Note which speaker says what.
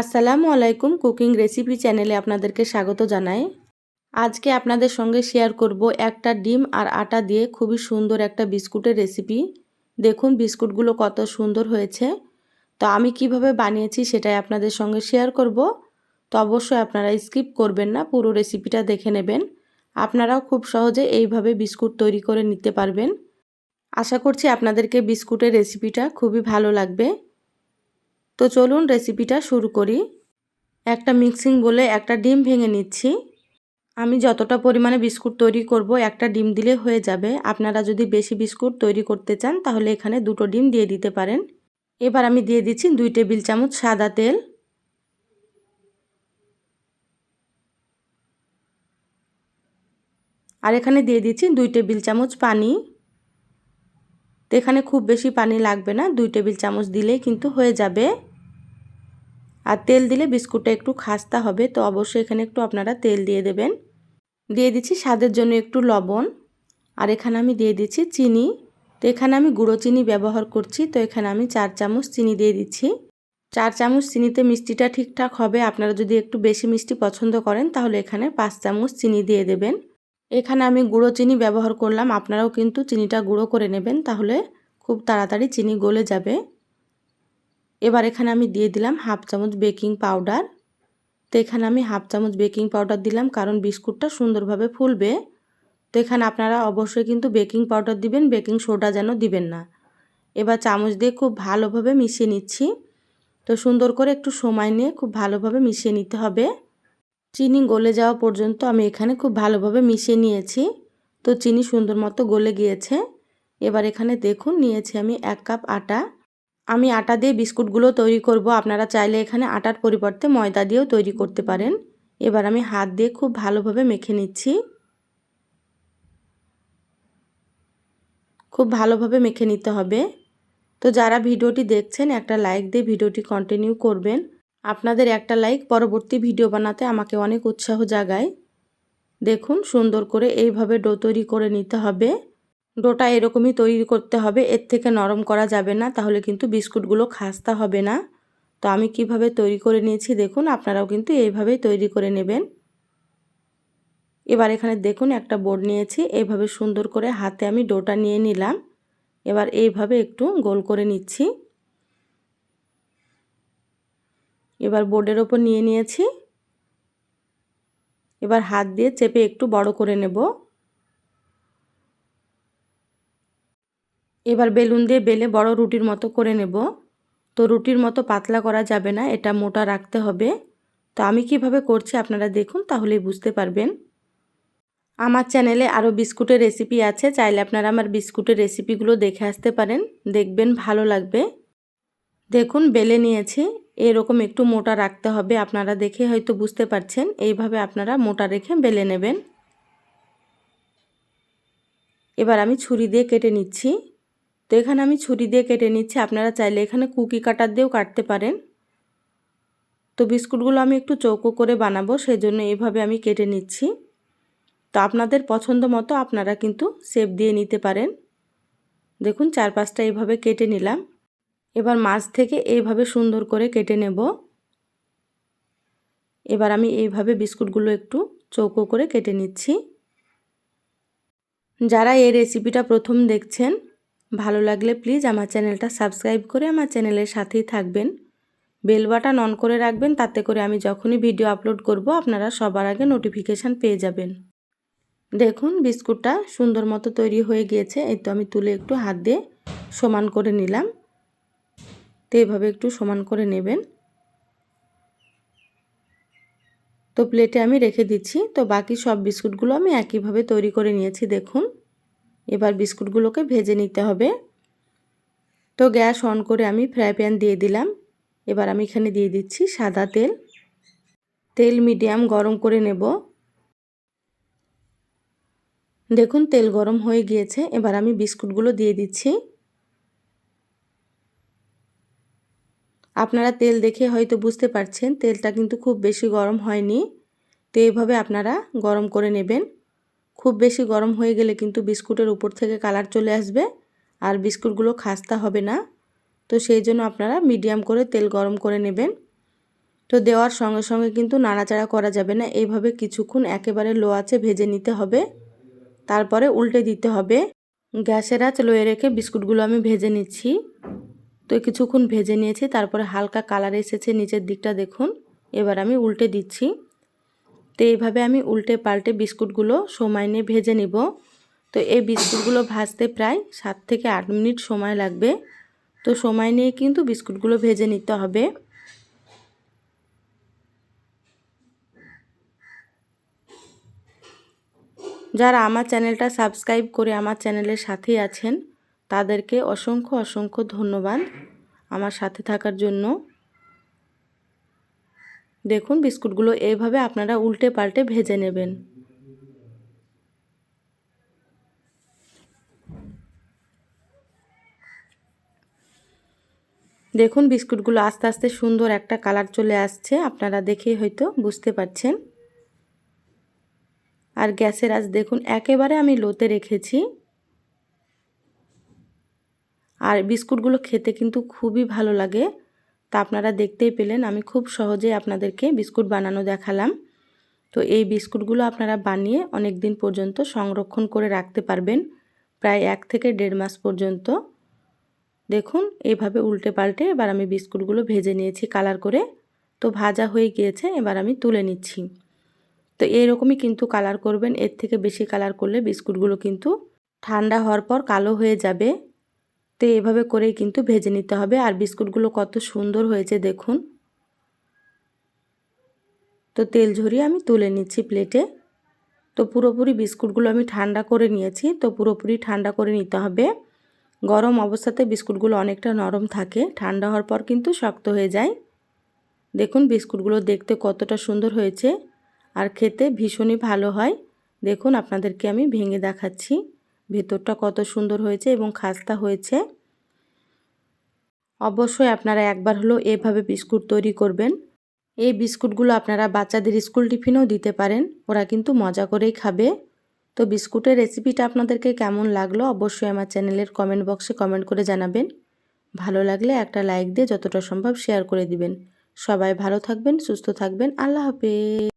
Speaker 1: আসসালামু আলাইকুম cooking recipe চ্যানেলে আপনাদেরকে স্বাগত জানাই। আজকে আপনাদের সঙ্গে শেয়ার করব একটা ডিম আর আটা দিয়ে খুবই সুন্দর একটা বিস্কুটের রেসিপি। দেখুন বিস্কুটগুলো কত সুন্দর হয়েছে। তো আমি কীভাবে বানিয়েছি সেটাই আপনাদের সঙ্গে শেয়ার করব। তো অবশ্যই আপনারা স্কিপ করবেন না, পুরো রেসিপিটা দেখে নেবেন। আপনারাও খুব সহজে এইভাবে বিস্কুট তৈরি করে নিতে পারবেন। আশা করছি আপনাদেরকে বিস্কুটের রেসিপিটা খুবই ভালো লাগবে। তো চলুন রেসিপিটা শুরু করি। একটা মিক্সিং বলে একটা ডিম ভেঙে নিচ্ছি। আমি যতটা পরিমাণে বিস্কুট তৈরি করব, একটা ডিম দিলে হয়ে যাবে। আপনারা যদি বেশি বিস্কুট তৈরি করতে চান, তাহলে এখানে দুটো ডিম দিয়ে দিতে পারেন। এবার আমি দিয়ে দিচ্ছি দুই টেবিল চামচ সাদা তেল। আর এখানে দিয়ে দিচ্ছি দুই টেবিল চামচ পানি। এখানে খুব বেশি পানি লাগবে না, দুই টেবিল চামচ দিলেই কিন্তু হয়ে যাবে। আর তেল দিলে বিস্কুটটা একটু খাস্তা হবে, তো অবশ্যই এখানে একটু আপনারা তেল দিয়ে দেবেন। দিয়ে দিচ্ছি স্বাদের জন্য একটু লবণ, আর এখানে আমি দিয়ে দিচ্ছি চিনি। তো এখানে আমি গুঁড়ো চিনি ব্যবহার করছি, তো এখানে আমি চার চামচ চিনি দিয়ে দিচ্ছি। চার চামচ চিনিতে মিষ্টিটা ঠিকঠাক হবে, আপনারা যদি একটু বেশি মিষ্টি পছন্দ করেন, তাহলে এখানে পাঁচ চামচ চিনি দিয়ে দেবেন। এখানে আমি গুঁড়ো চিনি ব্যবহার করলাম। আপনারাও কিন্তু চিনিটা গুঁড়ো করে নেবেন, তাহলে খুব তাড়াতাড়ি চিনি গলে যাবে। এবার এখানে আমি দিয়ে দিলাম হাফ চামচ বেকিং পাউডার। তো এখানে আমি হাফ চামচ বেকিং পাউডার দিলাম, কারণ বিস্কুটটা সুন্দরভাবে ফুলবে। তো এখানে আপনারা অবশ্যই কিন্তু বেকিং পাউডার দিবেন, বেকিং সোডা যেন দিবেন না। এবার চামচ দিয়ে খুব ভালোভাবে মিশিয়ে নিচ্ছি। তো সুন্দর করে একটু সময় নিয়ে খুব ভালোভাবে মিশিয়ে নিতে হবে। চিনি গলে যাওয়া পর্যন্ত আমি এখানে খুব ভালোভাবে মিশিয়ে নিয়েছি। তো চিনি সুন্দর মতো গলে গিয়েছে। এবার এখানে দেখুন, নিয়েছি আমি এক কাপ আটা। আমি আটা দিয়ে বিস্কুটগুলো তৈরি করব। আপনারা চাইলে এখানে আটার পরিবর্তে ময়দা দিয়েও তৈরি করতে পারেন। এবার আমি হাত দিয়ে খুব ভালোভাবে মেখে নিচ্ছি। খুব ভালোভাবে মেখে নিতে হবে। তো যারা ভিডিওটি দেখছেন, একটা লাইক দিয়ে ভিডিওটি কন্টিনিউ করবেন। আপনাদের একটা লাইক পরবর্তী ভিডিও বানাতে আমাকে অনেক উৎসাহ জাগায়। দেখুন, সুন্দর করে এইভাবে ডো তৈরি করে নিতে হবে। ডোটা এরকমই তৈরি করতে হবে, এর থেকে নরম করা যাবে না, তাহলে কিন্তু বিস্কুটগুলো খাস্তা হবে না। তো আমি কীভাবে তৈরি করে নিয়েছি দেখুন, আপনারাও কিন্তু এইভাবেই তৈরি করে নেবেন। এবার এখানে দেখুন, একটা বোর্ড নিয়েছি, এইভাবে সুন্দর করে হাতে আমি ডোটা নিয়ে নিলাম। এবার এইভাবে একটু গোল করে নিচ্ছি। এবার বোর্ডের ওপর নিয়ে নিয়েছি। এবার হাত দিয়ে চেপে একটু বড় করে নেব। এবার বেলুন দিয়ে বেলে বড় রুটির মতো করে নেব। তো রুটির মতো পাতলা করা যাবে না, এটা মোটা রাখতে হবে। তো আমি কীভাবে করছি আপনারা দেখুন, তাহলেই বুঝতে পারবেন। আমার চ্যানেলে আরও বিস্কুটের রেসিপি আছে, চাইলে আপনারা আমার বিস্কুটের রেসিপিগুলো দেখে আসতে পারেন, দেখবেন ভালো লাগবে। দেখুন, বেলে নিয়েছি। এরকম একটু মোটা রাখতে হবে। আপনারা দেখে হয়তো বুঝতে পারছেন। এইভাবে আপনারা মোটা রেখে বেলে নেবেন। এবার আমি ছুরি দিয়ে কেটে নিচ্ছি। তো এখানে আমি ছুরি দিয়ে কেটে নিচ্ছি। আপনারা চাইলে এখানে কুকি কাটার দিয়েও কাটতে পারেন। তো বিস্কুটগুলো আমি একটু চৌকো করে বানাবো সেই জন্য এইভাবে আমি কেটে নিচ্ছি। তো আপনাদের পছন্দ মতো আপনারা কিন্তু সেপ দিয়ে নিতে পারেন। দেখুন চার পাঁচটা এইভাবে কেটে নিলাম। এবার মাছ থেকে এইভাবে সুন্দর করে কেটে নেব। এবার আমি এইভাবে বিস্কুটগুলো একটু চৌকো করে কেটে নিচ্ছি। যারা এই রেসিপিটা প্রথম দেখছেন, ভালো লাগলে প্লিজ আমার চ্যানেলটা সাবস্ক্রাইব করে আমার চ্যানেলের সাথেই থাকবেন। বেল বাটন অন করে রাখবেন, তাতে করে আমি যখনই ভিডিও আপলোড করব, আপনারা সবার আগে নোটিফিকেশান পেয়ে যাবেন। দেখুন, বিস্কুটটা সুন্দর মতো তৈরি হয়ে গিয়েছে, এই তো আমি তুলে একটু হাত দিয়ে সমান করে নিলাম। তো এভাবে একটু সমান করে নেবেন। তো প্লেটে আমি রেখে দিচ্ছি। তো বাকি সব বিস্কুটগুলো আমি একইভাবে তৈরি করে নিয়েছি, দেখুন। এবার বিস্কুটগুলোকে ভেজে নিতে হবে। তো গ্যাস অন করে আমি ফ্রাই প্যান দিয়ে দিলাম। এবার আমি এখানে দিয়ে দিচ্ছি সাদা তেল। তেল মিডিয়াম গরম করে নেব। দেখুন তেল গরম হয়ে গিয়েছে। এবার আমি বিস্কুটগুলো দিয়ে দিচ্ছি। আপনারা তেল দেখে হয়তো বুঝতে পারছেন, তেলটা কিন্তু খুব বেশি গরম হয়নি। তো এইভাবে আপনারা গরম করে নেবেন। খুব বেশি গরম হয়ে গেলে কিন্তু বিস্কুটের উপর থেকে কালার চলে আসবে, আর বিস্কুটগুলো খাস্তা হবে না। তো সেই জন্য আপনারা মিডিয়াম করে তেল গরম করে নেবেন। তো দেওয়ার সঙ্গে সঙ্গে কিন্তু নাড়াচাড়া করা যাবে না, এইভাবে কিছুক্ষণ একেবারে লো আছে ভেজে নিতে হবে। তারপরে উল্টে দিতে হবে। গ্যাসের আঁচ লয়ে রেখে বিস্কুটগুলো আমি ভেজে নিচ্ছি। তো কিছুক্ষণ ভেজে নিয়েছি, তারপরে হালকা কালার এসেছে নিচের দিকটা দেখুন। এবার আমি উল্টে দিচ্ছি। তো এইভাবে আমি উল্টে পাল্টে বিস্কুটগুলো সময় নিয়ে ভেজে নিব। তো এই বিস্কুটগুলো ভাজতে প্রায় সাত থেকে আট মিনিট সময় লাগবে। তো সময় নিয়ে কিন্তু বিস্কুটগুলো ভেজে নিতে হবে। যারা আমার চ্যানেলটা সাবস্ক্রাইব করে আমার চ্যানেলের সাথেই আছেন তাদেরকে অসংখ্য অসংখ্য ধন্যবাদ আমার সাথে থাকার জন্য। দেখুন, বিস্কুটগুলো এইভাবে আপনারা উল্টে পাল্টে ভেজে নেবেন। দেখুন, বিস্কুটগুলো আস্তে আস্তে সুন্দর একটা কালার চলে আসছে। আপনারা দেখেই হয়তো বুঝতে পারছেন। আর গ্যাসের আজ দেখুন, একেবারে আমি লোতে রেখেছি। আর বিস্কুটগুলো খেতে কিন্তু খুবই ভালো লাগে। তা আপনারা দেখতেই পেলেন, আমি খুব সহজে আপনাদেরকে বিস্কুট বানানো দেখালাম। তো এই বিস্কুটগুলো আপনারা বানিয়ে অনেক দিন পর্যন্ত সংরক্ষণ করে রাখতে পারবেন, প্রায় এক থেকে দেড় মাস পর্যন্ত। দেখুন, এভাবে উল্টে পাল্টে এবার আমি বিস্কুটগুলো ভেজে নিয়েছি কালার করে। তো ভাজা হয়ে গিয়েছে, এবার আমি তুলে নিচ্ছি। তো এরকমই কিন্তু কালার করবেন, এর থেকে বেশি কালার করলে বিস্কুটগুলো কিন্তু ঠান্ডা হওয়ার পর কালো হয়ে যাবে। তো এভাবে করেই কিন্তু ভেজে নিতে হবে। আর বিস্কুটগুলো কত সুন্দর হয়েছে দেখুন। তো তেল ঝরিয়ে আমি তুলে নিচ্ছি প্লেটে। তো পুরোপুরি বিস্কুটগুলো আমি ঠান্ডা করে নিয়েছি। তো পুরোপুরি ঠান্ডা করে নিতে হবে। গরম অবস্থাতে বিস্কুটগুলো অনেকটা নরম থাকে। ঠান্ডা হওয়ার পর কিন্তু শক্ত হয়ে যায়। দেখুন বিস্কুটগুলো দেখতে কতটা সুন্দর হয়েছে। আর খেতে ভীষণই ভালো হয়। দেখুন আপনাদেরকে আমি ভেঙে দেখাচ্ছি। ভেতরটা কত সুন্দর হয়েছে এবং খাস্তা হয়েছে। অবশ্যই আপনারা একবার হলেও এভাবে বিস্কুট তৈরি করবেন। এই বিস্কুটগুলো আপনারা বাচ্চাদের স্কুল টিফিনেও দিতে পারেন, ওরা কিন্তু মজা করেই খাবে। তো বিস্কুটের রেসিপিটা আপনাদেরকে কেমন লাগল অবশ্যই আমার চ্যানেলের কমেন্ট বক্সে কমেন্ট করে জানাবেন। ভালো লাগলে একটা লাইক দিয়ে যতটা সম্ভব শেয়ার করে দিবেন। সবাই ভালো থাকবেন, সুস্থ থাকবেন, আল্লাহ হাফেজ।